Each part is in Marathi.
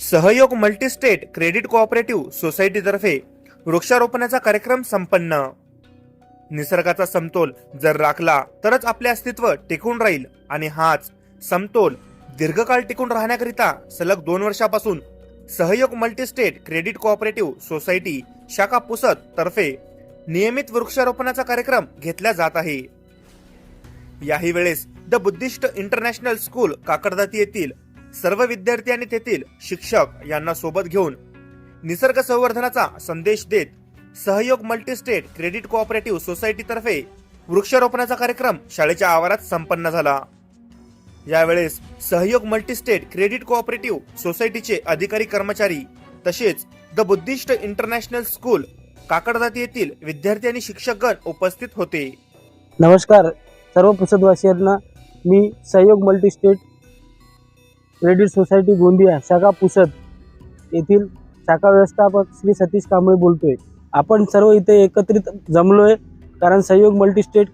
सहयोग मल्टीस्टेट क्रेडिट कोऑपरेटिव्ह सोसायटीतर्फे वृक्षारोपणाचा कार्यक्रम संपन्न. निसर्गाचा समतोल जर राखला तरच आपले अस्तित्व टिकून राहील. आणि हाच समतोल दीर्घकाळ टिकून राहण्याकरिता सलग दोन वर्षापासून सहयोग मल्टीस्टेट क्रेडिट कोऑपरेटिव्ह सोसायटी शाखा पुसद तर्फे नियमित वृक्षारोपणाचा कार्यक्रम घेतला जात आहे. याही वेळेस the Buddhist International School Kakaddati येथील सर्व विद्यार्थी आणि तेथील शिक्षक यांना सोबत घेऊन निसर्ग संवर्धनाचा संदेश देत सहयोग मल्टीस्टेट क्रेडिट कोऑपरेटिव्ह सोसायटीतर्फे वृक्षारोपणाचा कार्यक्रम शाळेच्या आवारात संपन्न झाला. यावेळेस सहयोग मल्टीस्टेट क्रेडिट कोऑपरेटिव्ह सोसायटीचे अधिकारी कर्मचारी तसेच the Buddhist International School Kakaddati येथील विद्यार्थी आणि शिक्षकगण उपस्थित होते. नमस्कार. सर्व पुसदवासियांना मी सहयोग मल्टीस्टेट क्रेडिट सोसायटी गोंदिया शाखा पुसद येथील शाखा व्यवस्थापक श्री सतीश कांबळे बोलतोय. आपण सर्व इथे एकत्रित जमलोय कारण सहयोग मल्टीस्टेट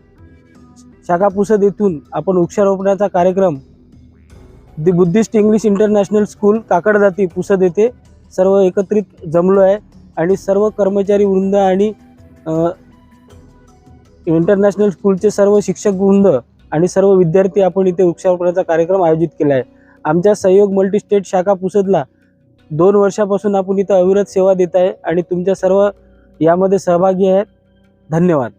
शाखा पुसद येथून आपण वृक्षारोपणाचा कार्यक्रम the Buddhist English International School Kakaddati Pusad येथे सर्व एकत्रित जमलो आहे आणि सर्व कर्मचारी वृंद आणि इंटरनॅशनल स्कूलचे सर्व शिक्षक वृंद आणि सर्व विद्यार्थी आपण इथे वृक्षारोपणाचा कार्यक्रम आयोजित केला आहे आमच्या सहयोग मल्टीस्टेट शाखा पुसदला दोन वर्षापासून आपण इथं अविरत सेवा देत आहे आणि तुमच्या सर्व यामध्ये सहभागी आहेत. धन्यवाद.